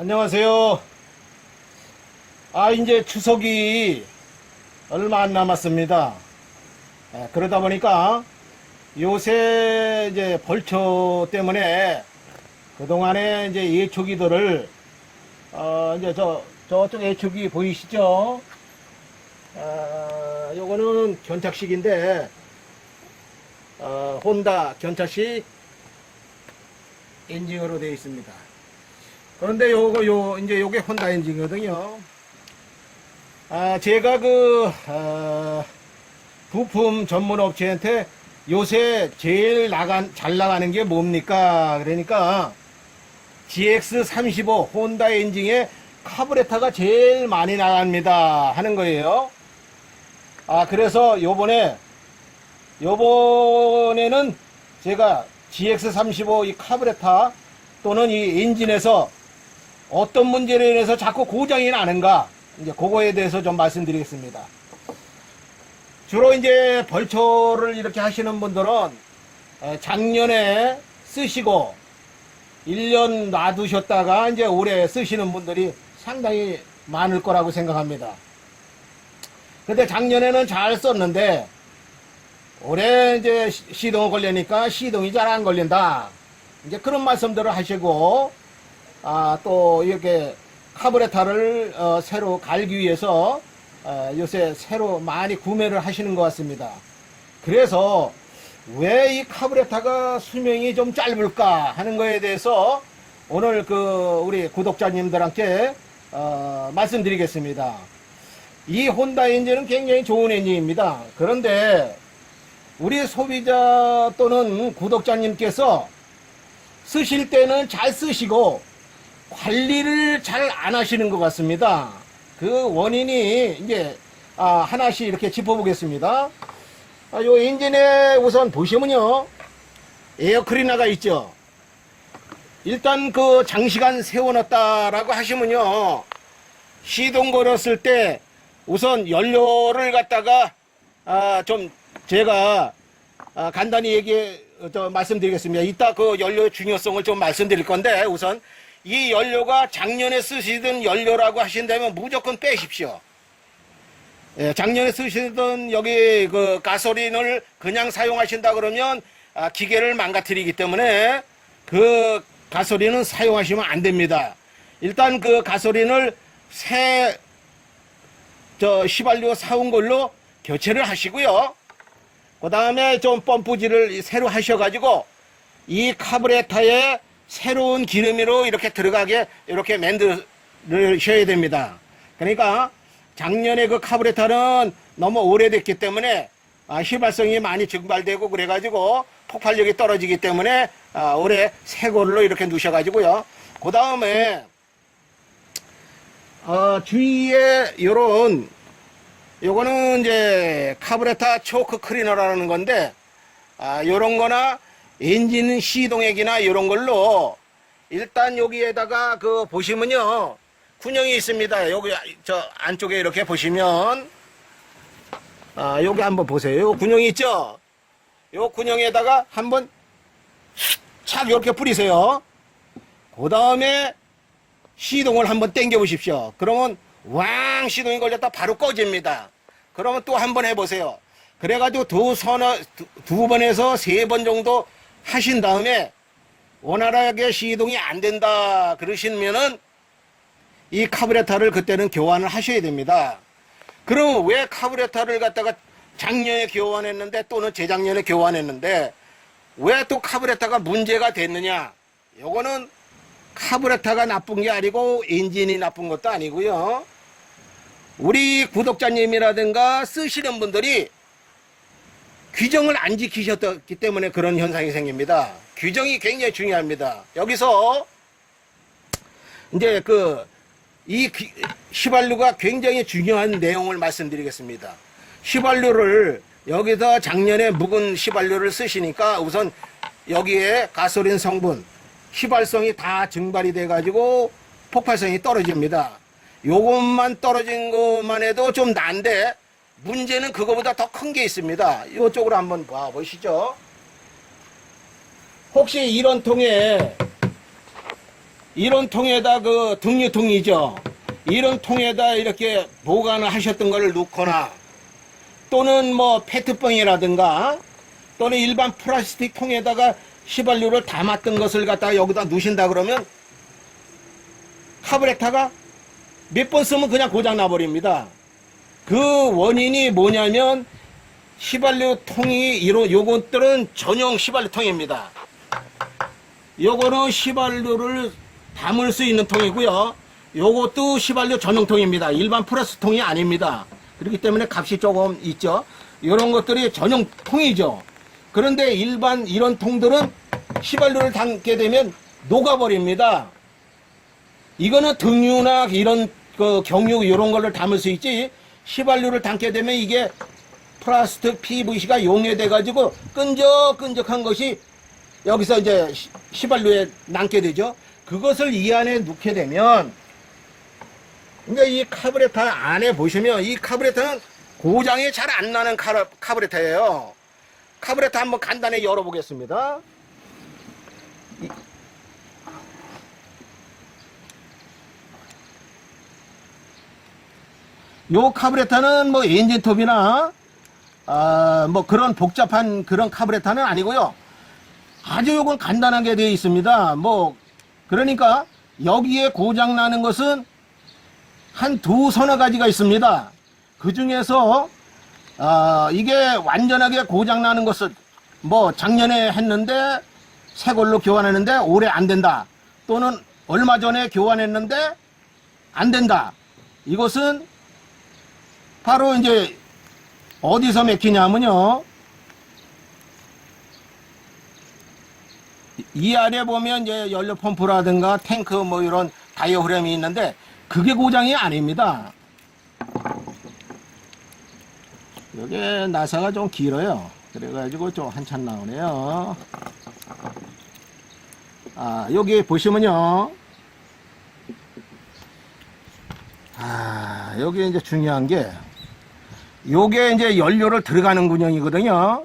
안녕하세요. 아, 이제 추석이 얼마 안 남았습니다. 예, 그러다 보니까 요새 이제 벌초 때문에 그동안에 이제 예초기들을, 어, 이제 저, 저쪽 예초기 보이시죠? 아, 요거는 견착식인데, 어, 혼다 견착식 엔진으로 되어 있습니다. 그런데 요거 요 이제 요게 혼다 엔진이거든요. 아 제가 그 아, 부품 전문 업체한테 요새 제일 나간 잘 나가는 게 뭡니까? 그러니까 GX35 혼다 엔진의 카브레타가 제일 많이 나갑니다 하는 거예요. 아 그래서 요번에 요번에는 제가 GX35 이 카브레타 또는 이 엔진에서 어떤 문제로 인해서 자꾸 고장이 나는가 이제 그거에 대해서 좀 말씀드리겠습니다. 주로 이제 벌초를 이렇게 하시는 분들은 에, 작년에 쓰시고 1년 놔두셨다가 이제 올해 쓰시는 분들이 상당히 많을 거라고 생각합니다. 근데 작년에는 잘 썼는데 올해 이제 시- 시동을 걸리니까 시동이 잘 안 걸린다. 이제 그런 말씀들을 하시고, 아, 또 이렇게 카브레타를 어, 새로 갈기 위해서 어, 요새 새로 많이 구매를 하시는 것 같습니다. 그래서 왜 이 카브레타가 수명이 좀 짧을까 하는 거에 대해서 오늘 그 우리 구독자님들한테 어, 말씀드리겠습니다. 이 혼다 엔진은 굉장히 좋은 엔진입니다. 그런데 우리 소비자 또는 구독자님께서 쓰실 때는 잘 쓰시고 관리를 잘 안 하시는 것 같습니다. 그 원인이 이제 아, 하나씩 이렇게 짚어보겠습니다. 아, 요 엔진에 우선 보시면요. 에어클리너가 있죠. 일단 그 장시간 세워놨다라고 하시면요. 시동 걸었을 때 우선 연료를 갖다가 아, 좀 제가 아, 간단히 얘기 저 말씀드리겠습니다. 이따 그 연료의 중요성을 좀 말씀드릴 건데 우선 이 연료가 작년에 쓰시던 연료라고 하신다면 무조건 빼십시오. 예, 작년에 쓰시던 여기 그 가솔린을 그냥 사용하신다 그러면 아, 기계를 망가뜨리기 때문에 그 가솔린은 사용하시면 안 됩니다. 일단 그 가솔린을 새저 휘발유 사온 걸로 교체를 하시고요. 그 다음에 좀 펌프질을 새로 하셔가지고 이 카브레타에 새로운 기름으로 이렇게 들어가게 이렇게 만드셔야 됩니다. 그러니까 작년에 그 카브레타는 너무 오래됐기 때문에 아, 휘발성이 많이 증발되고 그래가지고 폭발력이 떨어지기 때문에 아, 올해 새 걸로 이렇게 누셔가지고요. 그 다음에 어, 주위에 요런 요거는 이제 카브레타 초크 클리너라는 건데 아, 요런 거나 엔진 시동액이나 요런 걸로 일단 여기에다가 그 보시면요 군형이 있습니다. 여기 저 안쪽에 이렇게 보시면 아, 여기 한번 보세요. 요 군형이 있죠? 요 군형에다가 한번 착 이렇게 뿌리세요. 그 다음에 시동을 한번 당겨 보십시오. 그러면 왕 시동이 걸렸다 바로 꺼집니다. 그러면 또 한번 해보세요. 그래가지고 두 서너 두, 두 번에서 세 번 정도 하신 다음에 원활하게 시동이 안 된다 그러시면은 이 카브레타를 그때는 교환을 하셔야 됩니다. 그럼 왜 카브레타를 갖다가 작년에 교환했는데 또는 재작년에 교환했는데 왜 또 카브레타가 문제가 됐느냐? 요거는 카브레타가 나쁜 게 아니고 엔진이 나쁜 것도 아니고요. 우리 구독자님이라든가 쓰시는 분들이 규정을 안 지키셨기 때문에 그런 현상이 생깁니다. 규정이 굉장히 중요합니다. 여기서 이제 그이 휘발유가 굉장히 중요한 내용을 말씀드리겠습니다. 휘발유를 여기서 작년에 묵은 휘발유를 쓰시니까 우선 여기에 가솔린 성분, 휘발성이 다 증발이 돼 가지고 폭발성이 떨어집니다. 요것만 떨어진 것만 해도 좀 난데 문제는 그거보다 더 큰 게 있습니다. 이쪽으로 한번 봐 보시죠. 혹시 이런 통에 이런 통에다 그 등유통이죠. 이런 통에다 이렇게 보관을 하셨던 거를 놓거나 또는 뭐 페트병이라든가 또는 일반 플라스틱 통에다가 휘발유를 담았던 것을 갖다가 여기다 넣으신다 그러면 카브레타가 몇 번 쓰면 그냥 고장 나버립니다. 그 원인이 뭐냐면 휘발유 통이 이런 요것들은 전용 휘발유 통입니다. 요거는 휘발유를 담을 수 있는 통이고요. 요것도 휘발유 전용통입니다. 일반 플러스 통이 아닙니다. 그렇기 때문에 값이 조금 있죠. 이런 것들이 전용 통이죠. 그런데 일반 이런 통들은 휘발유를 담게 되면 녹아버립니다. 이거는 등유나 이런 그 경유 이런 거를 담을 수 있지 휘발유를 담게 되면 이게 플라스틱 PVC가 용해돼 가지고 끈적끈적한 것이 여기서 이제 시- 휘발유에 남게 되죠. 그것을 이 안에 넣게 되면 그러니까 이 카브레터 안에 보시면 이 카브레터는 고장이 잘 안 나는 카라, 카브레터예요. 카브레터 한번 간단히 열어보겠습니다. 요 카브레터는 뭐 엔진톱이나 아, 뭐 그런 복잡한 그런 카브레터는 아니고요. 아주 요건 간단하게 되어 있습니다. 뭐 그러니까 여기에 고장 나는 것은 한 두 서너 가지가 있습니다. 그 중에서 아, 이게 완전하게 고장 나는 것은 뭐 작년에 했는데 새 걸로 교환했는데 올해 안 된다. 또는 얼마 전에 교환했는데 안 된다. 이것은 바로 이제 어디서 맥히냐면요. 이 안에 보면 이제 연료 펌프라든가 탱크 뭐 이런 다이어프램이 있는데 그게 고장이 아닙니다. 여기 나사가 좀 길어요. 그래가지고 좀 한참 나오네요. 아, 여기 보시면요. 아, 여기 이제 중요한 게 요게 이제 연료를 들어가는 군형이거든요.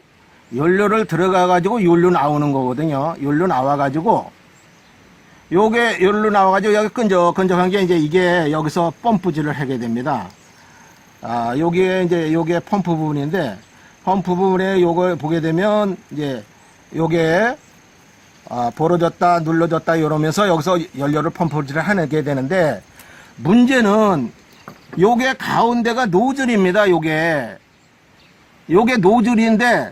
연료를 들어가 가지고 연료 나오는 거거든요. 연료 나와 가지고 요게 연료 나와 가지고 여기 끈적끈적한 게 이제 이게 여기서 펌프질을 하게 됩니다. 아, 여기에 이제 요게 펌프 부분인데 펌프 부분에 요걸 보게 되면 이제 요게 아, 벌어졌다 눌러졌다 이러면서 여기서 연료를 펌프질을 하게 되는데 문제는 요게 가운데가 노즐입니다. 요게 요게 노즐인데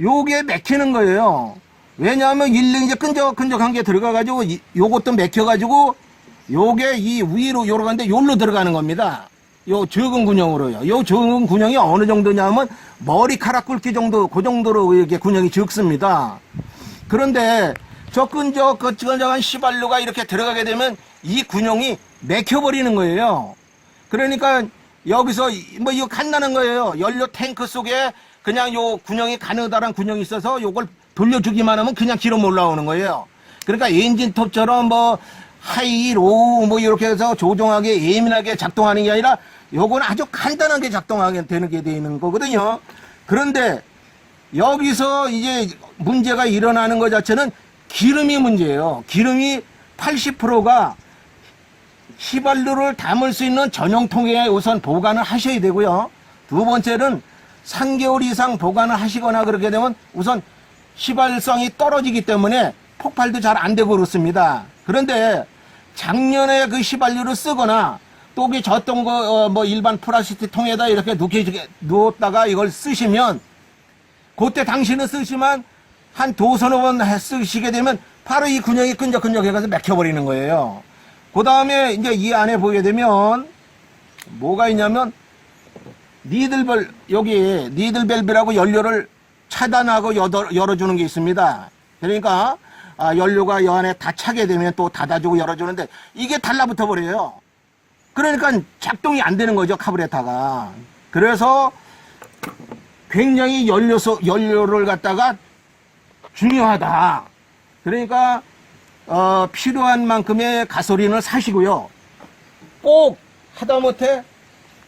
요게 맥히는 거예요. 왜냐하면 일리 이제 끈적끈적한 게 들어가가지고 이- 요것도 맥혀가지고 요게 이 위로 요러 가는데 요로 들어가는 겁니다. 요 적은 군형으로요. 요 적은 군형이 어느 정도냐면 머리카락 굵기 정도 그 정도로 이렇게 군형이 적습니다. 그런데 저 끈적 끈적한 시발류가 이렇게 들어가게 되면 이 군형이 맥혀버리는 거예요. 그러니까 여기서 이- 뭐 이거 간다는 거예요. 연료 탱크 속에 그냥 요 군형이 가느다란 군형이 있어서 요걸 돌려주기만 하면 그냥 기름 올라오는 거예요. 그러니까 엔진톱처럼 뭐 하이, 로우 뭐 이렇게 해서 조종하게 예민하게 작동하는 게 아니라 요건 아주 간단하게 작동하게 되는 게 되는 거거든요. 그런데 여기서 이제 문제가 일어나는 것 자체는 기름이 문제예요. 기름이 80%가 휘발유를 담을 수 있는 전용 통에 우선 보관을 하셔야 되고요. 두 번째는 3개월 이상 보관을 하시거나 그렇게 되면 우선 휘발성이 떨어지기 때문에 폭발도 잘 안 되고 그렇습니다. 그런데 작년에 그 휘발유를 쓰거나 또기 졌던 거 뭐 일반 플라스틱 통에다 이렇게 누게 누었다가 이걸 쓰시면 그때 당신은 쓰시면 한 두 서너 번 쓰시게 되면 바로 이 군형이 끈적끈적해가서 맥혀버리는 거예요. 그 다음에 이제 이 안에 보게 되면 뭐가 있냐면 니들벨 여기 니들벨브라고 연료를 차단하고 열어, 열어주는 게 있습니다. 그러니까 아, 연료가 이 안에 다 차게 되면 또 닫아주고 열어주는데 이게 달라붙어 버려요. 그러니까 작동이 안 되는 거죠 카브레타가. 그래서 굉장히 연료소 연료를 갖다가 중요하다. 그러니까 어, 필요한 만큼의 가솔린을 사시고요. 꼭 하다못해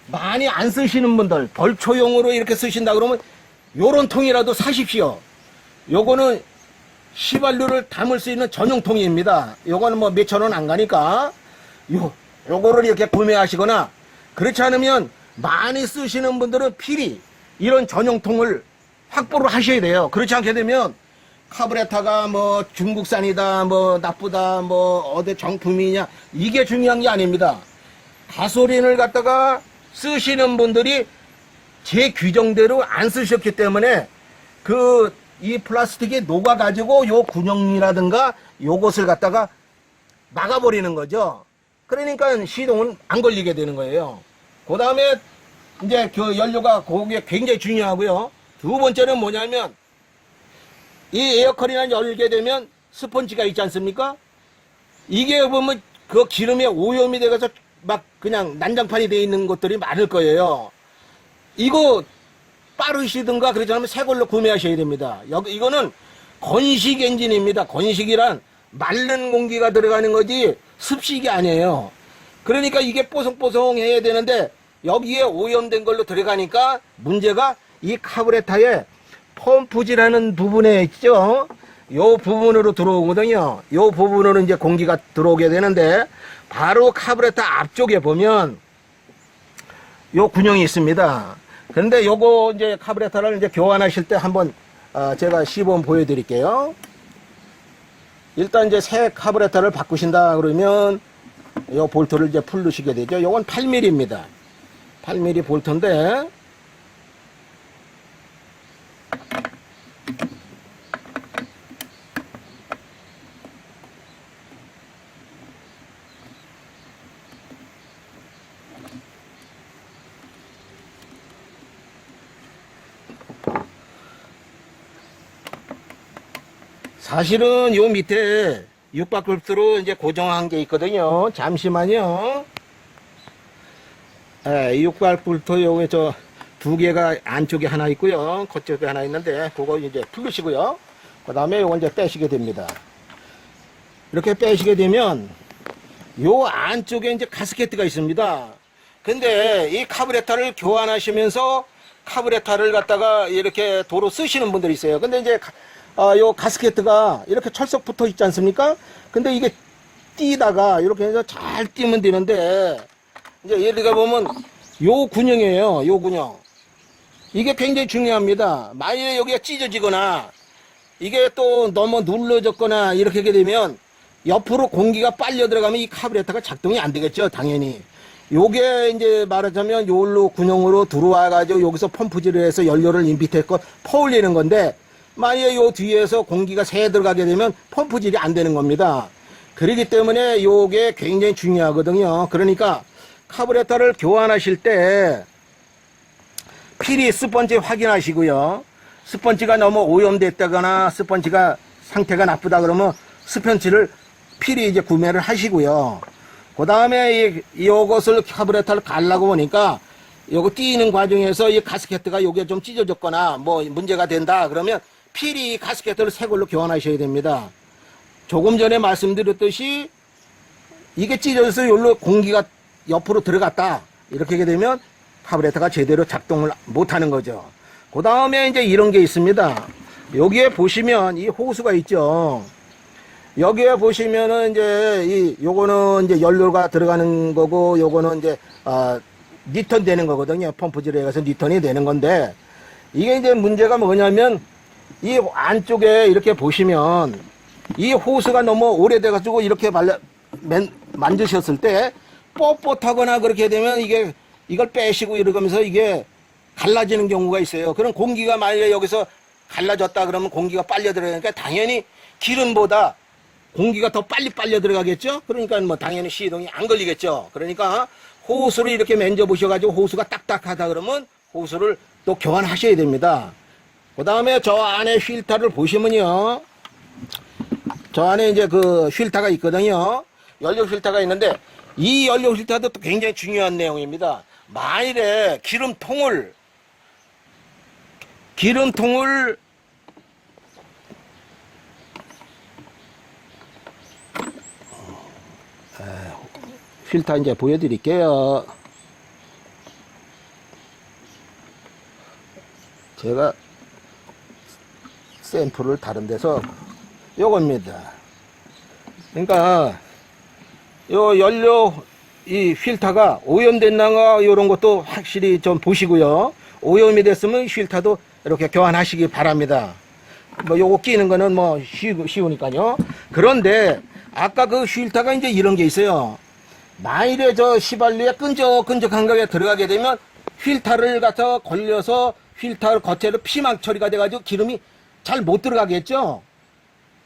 많이 안 쓰시는 분들 벌초용으로 이렇게 쓰신다 그러면 요런 통이라도 사십시오. 요거는 휘발유를 담을 수 있는 전용 통입니다. 요거는 뭐 몇천 원 안 가니까 요 요거를 이렇게 구매하시거나 그렇지 않으면 많이 쓰시는 분들은 필히 이런 전용 통을 확보를 하셔야 돼요. 그렇지 않게 되면 카브레타가 뭐 중국산이다, 뭐 나쁘다, 뭐 어디 정품이냐 이게 중요한 게 아닙니다. 가솔린을 갖다가 쓰시는 분들이 제 규정대로 안 쓰셨기 때문에 그 이 플라스틱이 녹아가지고 요 군용이라든가 요것을 갖다가 막아버리는 거죠. 그러니까 시동은 안 걸리게 되는 거예요. 그 다음에 이제 그 연료가 그게 굉장히 중요하고요. 두 번째는 뭐냐면 이 에어컨이나 열게 되면 스펀지가 있지 않습니까? 이게 보면 그 기름에 오염이 돼가서 막 그냥 난장판이 돼 있는 것들이 많을 거예요. 이거 빠르시든가 그러지 않으면 새 걸로 구매하셔야 됩니다. 여기 이거는 건식 엔진입니다. 건식이란 마른 공기가 들어가는 거지 습식이 아니에요. 그러니까 이게 뽀송뽀송해야 되는데 여기에 오염된 걸로 들어가니까 문제가 이 카브레타에 펌프질하는 부분에 있죠. 요 부분으로 들어오거든요. 요 부분으로 이제 공기가 들어오게 되는데 바로 카브레타 앞쪽에 보면 요 군형이 있습니다. 그런데 요거 이제 카브레타를 이제 교환하실 때 한번 어, 제가 시범 보여드릴게요. 일단 이제 새 카브레타를 바꾸신다 그러면 요 볼트를 이제 풀르시게 되죠. 요건 8mm입니다. 8mm 볼트인데 사실은 요 밑에 육박글프로 이제 고정한 게 있거든요. 잠시만요. 예, 육박불토 요게 저 두 개가 안쪽에 하나 있고요. 겉쪽에 하나 있는데 그거 이제 풀으시고요. 그 다음에 요거 이제 빼시게 됩니다. 이렇게 빼시게 되면 요 안쪽에 이제 가스켓트가 있습니다. 근데 이 카브레타를 교환하시면서 카브레타를 갖다가 이렇게 도로 쓰시는 분들이 있어요. 근데 이제 가- 아, 요 가스켓트가 이렇게 철석 붙어 있지 않습니까? 근데 이게 뛰다가 이렇게 해서 잘 뛰면 되는데 이제 예를 들어 보면 요 군형이에요. 요 군형. 이게 굉장히 중요합니다. 만약에 여기가 찢어지거나 이게 또 너무 눌러졌거나 이렇게 하게 되면 옆으로 공기가 빨려 들어가면 이 카브레타가 작동이 안 되겠죠, 당연히. 요게 이제 말하자면 요로 군용으로 들어와 가지고 여기서 펌프질을 해서 연료를 인빗했고 퍼올리는 건데 만약에 요 뒤에서 공기가 새 들어가게 되면 펌프질이 안 되는 겁니다. 그렇기 때문에 요게 굉장히 중요하거든요. 그러니까 카브레타를 교환하실 때 필히 스펀지 확인하시고요. 스펀지가 너무 오염됐다거나 스펀지가 상태가 나쁘다 그러면 스펀지를 필히 이제 구매를 하시고요. 그 다음에 이, 요것을 카브레타를 갈라고 보니까 요거 띄는 과정에서 이 가스켓트가 요게 좀 찢어졌거나 뭐 문제가 된다 그러면 필히 이 가스켓트를 새 걸로 교환하셔야 됩니다. 조금 전에 말씀드렸듯이 이게 찢어져서 여기로 공기가 옆으로 들어갔다. 이렇게 되면 카브레타가 제대로 작동을 못하는 거죠. 그 다음에 이제 이런 게 있습니다. 여기에 보시면 이 호수가 있죠. 여기에 보시면은 이제 이 요거는 이제 연료가 들어가는 거고 요거는 이제 아 니턴 되는 거거든요. 펌프질에 가서 니턴이 되는 건데 이게 이제 문제가 뭐냐면 이 안쪽에 이렇게 보시면 이 호스가 너무 오래돼 가지고 이렇게 말려 맨, 만드셨을 때 뻣뻣하거나 그렇게 되면 이게 이걸 빼시고 이러면서 이게 갈라지는 경우가 있어요. 그럼 공기가 만약에 여기서 갈라졌다 그러면 공기가 빨려 들어가니까 당연히 기름보다 공기가 더 빨리 빨려 들어가겠죠? 그러니까 뭐 당연히 시동이 안 걸리겠죠? 그러니까 호수를 이렇게 만져 보셔가지고 호수가 딱딱하다 그러면 호수를 또 교환하셔야 됩니다. 그 다음에 저 안에 휠타를 보시면요. 저 안에 이제 그 휠타가 있거든요. 연료 휠타가 있는데 이 연료 휠타도 또 굉장히 중요한 내용입니다. 만일에 기름통을 기름통을 필터 이제 보여드릴게요. 제가 샘플을 다른 데서 요겁니다. 그러니까 요 연료 이 필터가 오염됐나가 이런 것도 확실히 좀 보시고요. 오염이 됐으면 필터도 이렇게 교환하시기 바랍니다. 뭐 요거 끼는 거는 뭐 쉬, 쉬우니까요. 그런데 아까 그 필터가 이제 이런 게 있어요. 만일에 저 시발리에 끈적끈적한 거에 들어가게 되면 필터를 갖다 걸려서 필터 겉에로 피망 처리가 돼가지고 기름이 잘 못 들어가겠죠.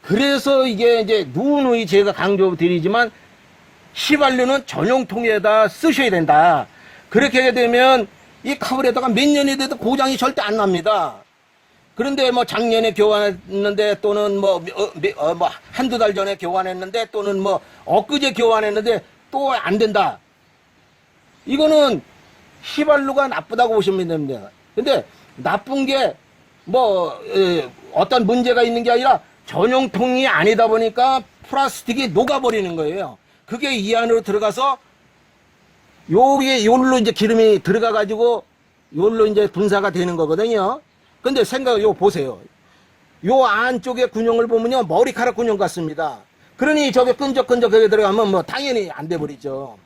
그래서 이게 이제 누누이 제가 강조드리지만 휘발유는 전용통에다 쓰셔야 된다. 그렇게 하게 되면 이 카브레터가 몇 년이 돼도 고장이 절대 안 납니다. 그런데 뭐 작년에 교환했는데 또는 뭐, 어, 매- 어, 뭐 한두 달 전에 교환했는데 또는 뭐 엊그제 교환했는데 또 안 된다. 이거는 휘발유가 나쁘다고 보시면 됩니다. 근데 나쁜 게 뭐 어떤 문제가 있는 게 아니라 전용통이 아니다 보니까 플라스틱이 녹아버리는 거예요. 그게 이 안으로 들어가서 요게 요로 이제 기름이 들어가 가지고 요로 이제 분사가 되는 거거든요. 근데 생각 요 보세요. 요 안쪽에 군용을 보면요 머리카락 군용 같습니다. 그러니 저게 끈적끈적하게 들어가면 뭐 당연히 안 돼 버리죠.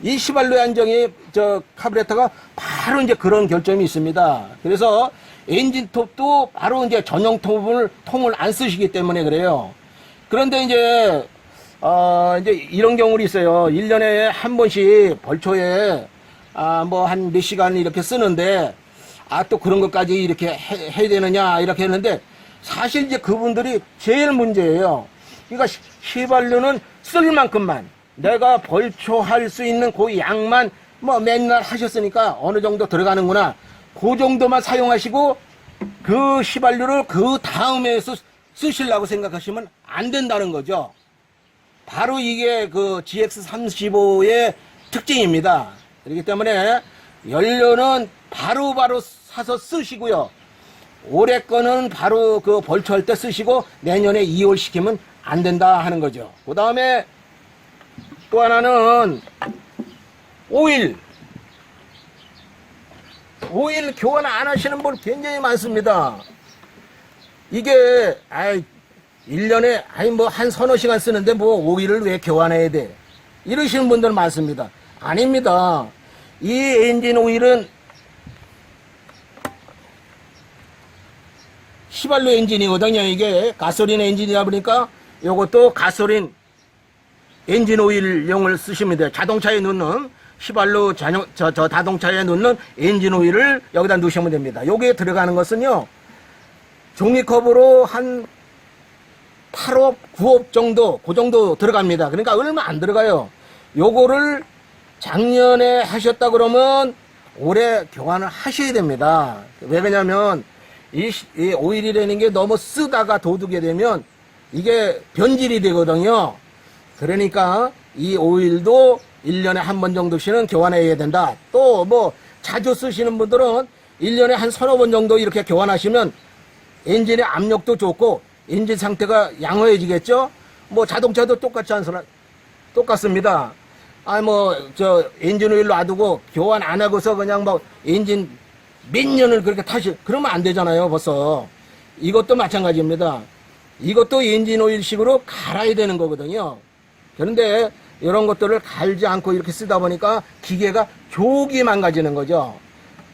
이 시발로의 안정이 저 카브레터가 바로 이제 그런 결점이 있습니다. 그래서 엔진톱도 바로 이제 전용 톱을 통을 안 쓰시기 때문에 그래요. 그런데 이제 어 이제 이런 경우도 있어요. 1년에 한 번씩 벌초에 아 뭐 한 몇 시간 이렇게 쓰는데 아 또 그런 것까지 이렇게 해, 해야 되느냐 이렇게 했는데 사실 이제 그분들이 제일 문제예요. 그러니까 시- 휘발유는 쓸 만큼만 내가 벌초할 수 있는 그 양만 뭐 맨날 하셨으니까 어느 정도 들어가는구나. 그 정도만 사용하시고 그 휘발유를 그 다음에 쓰, 쓰시려고 생각하시면 안 된다는 거죠. 바로 이게 그 GX35의 특징입니다. 그렇기 때문에 연료는 바로바로 사서 쓰시고요. 올해 거는 바로 그 벌초할 때 쓰시고 내년에 이월 시키면 안 된다 하는 거죠. 그 다음에 또 하나는 오일. 오일 교환 안 하시는 분 굉장히 많습니다. 이게, 아이, 1년에, 아니, 뭐, 한 서너 시간 쓰는데 뭐, 오일을 왜 교환해야 돼? 이러시는 분들 많습니다. 아닙니다. 이 엔진 오일은 휘발유 엔진이거든요. 이게 가솔린 엔진이다 보니까 요것도 가솔린 엔진 오일용을 쓰시면 돼요. 자동차에 넣는 휘발유 자동, 저, 저 자동차에 넣는 엔진 오일을 여기다 넣으시면 됩니다. 여기에 들어가는 것은요. 종이컵으로 한 8홉, 9홉 정도, 그 정도 들어갑니다. 그러니까 얼마 안 들어가요. 요거를 작년에 하셨다 그러면 올해 교환을 하셔야 됩니다. 왜 그러냐면 이, 시- 이 오일이라는 게 너무 쓰다가 도두게 되면 이게 변질이 되거든요. 그러니까 이 오일도 1년에 한 번 정도씩은 교환해야 된다. 또 뭐 자주 쓰시는 분들은 1년에 한 서너 번 정도 이렇게 교환하시면 엔진의 압력도 좋고 엔진 상태가 양호해지겠죠? 뭐 자동차도 똑같지 않습니까? 똑같습니다. 아, 뭐, 저, 엔진 오일 놔두고 교환 안 하고서 그냥 뭐, 엔진 몇 년을 그렇게 타시, 그러면 안 되잖아요, 벌써. 이것도 마찬가지입니다. 이것도 엔진 오일식으로 갈아야 되는 거거든요. 그런데 이런 것들을 갈지 않고 이렇게 쓰다 보니까 기계가 조기 망가지는 거죠.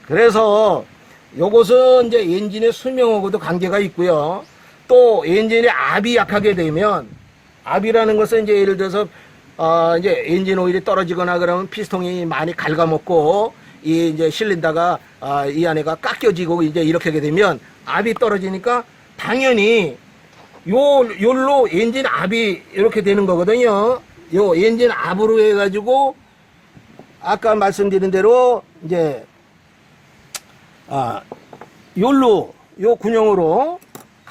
그래서 요것은 이제 엔진의 수명하고도 관계가 있고요. 또 엔진의 압이 약하게 되면 압이라는 것은 이제 예를 들어서 어 이제 엔진 오일이 떨어지거나 그러면 피스통이 많이 갉아먹고 이 이제 실린다가 아, 이 안에가 깎여지고 이제 이렇게 하게 되면 압이 떨어지니까 당연히 요 요로 엔진 압이 이렇게 되는 거거든요. 요 엔진 압으로 해가지고 아까 말씀드린 대로 이제 아 요로 요 군용으로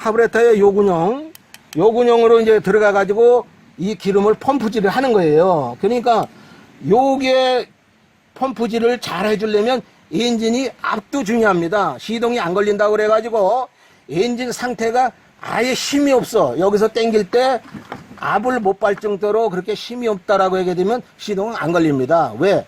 카브레터의 요 군용 요 군용으로 이제 들어가 가지고 이 기름을 펌프질을 하는 거예요. 그러니까 요게 펌프질을 잘 해주려면 엔진이 압도 중요합니다. 시동이 안 걸린다고 그래가지고 엔진 상태가 아예 힘이 없어. 여기서 땡길 때 압을 못 발 정도로 그렇게 힘이 없다라고 하게 되면 시동은 안 걸립니다. 왜?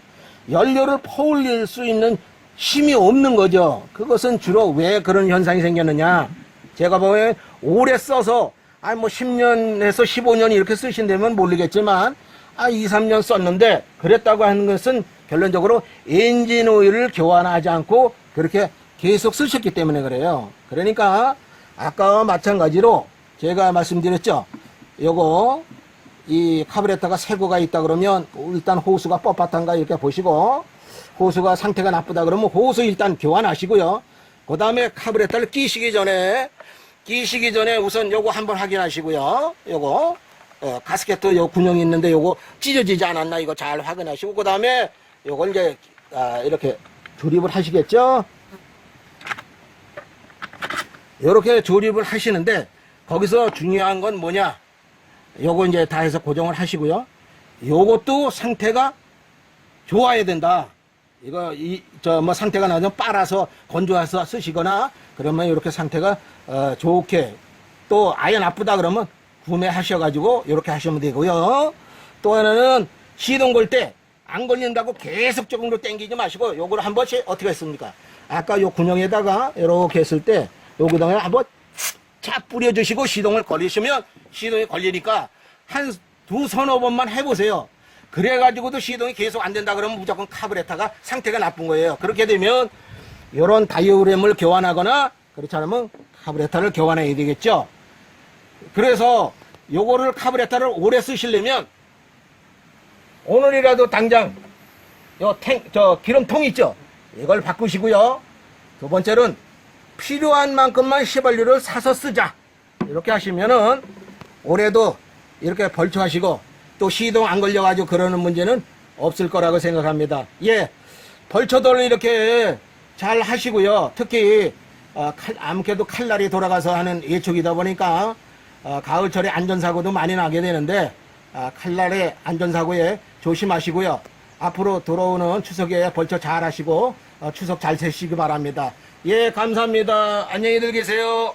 연료를 퍼올릴 수 있는 힘이 없는 거죠. 그것은 주로 왜 그런 현상이 생겼느냐. 제가 보면 오래 써서 아니 뭐 10년에서 15년 이렇게 쓰신다면 모르겠지만 아 2, 3년 썼는데 그랬다고 하는 것은 결론적으로 엔진 오일을 교환하지 않고 그렇게 계속 쓰셨기 때문에 그래요. 그러니까 아까와 마찬가지로 제가 말씀드렸죠. 요거 이 카브레타가 새고가 있다 그러면 일단 호수가 뻣뻣한가 이렇게 보시고 호수가 상태가 나쁘다 그러면 호수 일단 교환하시고요. 그 다음에 카브레타를 끼시기 전에 끼시기 전에 우선 요거 한번 확인하시고요. 요거 어, 가스켓도 요 군형이 있는데 요거 찢어지지 않았나 이거 잘 확인하시고 그 다음에 요걸 이제 아, 이렇게 조립을 하시겠죠. 이렇게 조립을 하시는데 거기서 중요한 건 뭐냐? 요거 이제 다 해서 고정을 하시고요. 요것도 상태가 좋아야 된다. 이거 이 저 뭐 상태가 나면 빨아서 건조해서 쓰시거나 그러면 이렇게 상태가 어, 좋게 또 아예 나쁘다 그러면 구매하셔가지고 이렇게 하시면 되고요. 또 하나는 시동 걸 때 안 걸린다고 계속 조금도 땡기지 마시고 요걸 한 번씩 어떻게 했습니까? 아까 요 군형에다가 이렇게 했을 때 여기다가 한번 착 뿌려주시고 시동을 걸리시면 시동이 걸리니까 한 두 서너 번만 해보세요. 그래가지고도 시동이 계속 안 된다 그러면 무조건 카브레타가 상태가 나쁜 거예요. 그렇게 되면 이런 다이오램을 교환하거나 그렇지 않으면 카브레타를 교환해야 되겠죠. 그래서 요거를 카브레타를 오래 쓰시려면 오늘이라도 당장 요 탱, 저 기름통 있죠? 이걸 바꾸시고요. 두 번째는 필요한 만큼만 휘발유를 사서 쓰자. 이렇게 하시면은 올해도 이렇게 벌초하시고 또 시동 안 걸려가지고 그러는 문제는 없을 거라고 생각합니다. 예. 벌초들 이렇게 잘 하시고요. 특히 어, 칼, 아무래도 칼날이 돌아가서 하는 예초기다 보니까 어, 가을철에 안전사고도 많이 나게 되는데 아, 칼날의 안전사고에 조심하시고요. 앞으로 들어오는 추석에 벌초 잘 하시고 어, 추석 잘 세시기 바랍니다. 예, 감사합니다. 안녕히들 계세요.